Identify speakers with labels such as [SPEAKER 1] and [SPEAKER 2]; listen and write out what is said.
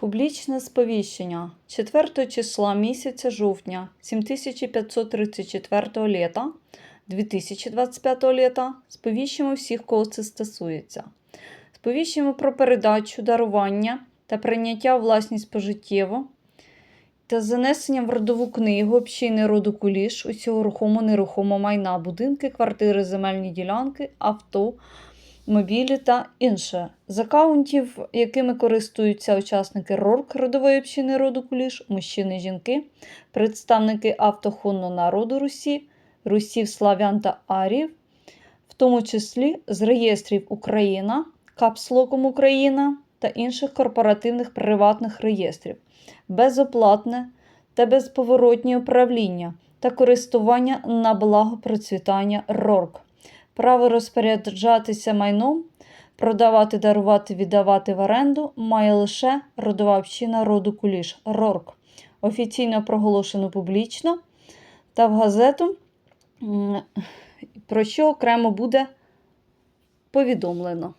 [SPEAKER 1] Публічне сповіщення 4 числа місяця жовтня 7534 літа 2025 літа сповіщуємо всіх, кого це стосується. Сповіщуємо про передачу, дарування та прийняття власність пожиттєво та занесення в родову книгу общини роду Куліш усього рухомо нерухомо майна, будинки, квартири, земельні ділянки, авто, мобілі та інше. З акаунтів, якими користуються учасники РОРК родової общини роду Куліш, мужчини жінки, представники автохонного народу Русі, русів, славян та арів, в тому числі з реєстрів Україна, Капслоком Україна та інших корпоративних приватних реєстрів, безоплатне та безповоротнє управління та користування на благо процвітання РОРК. Право розпоряджатися майном, продавати, дарувати, віддавати в оренду має лише родова община роду Куліш РОРК. Офіційно проголошено публічно та в газету, про що окремо буде повідомлено.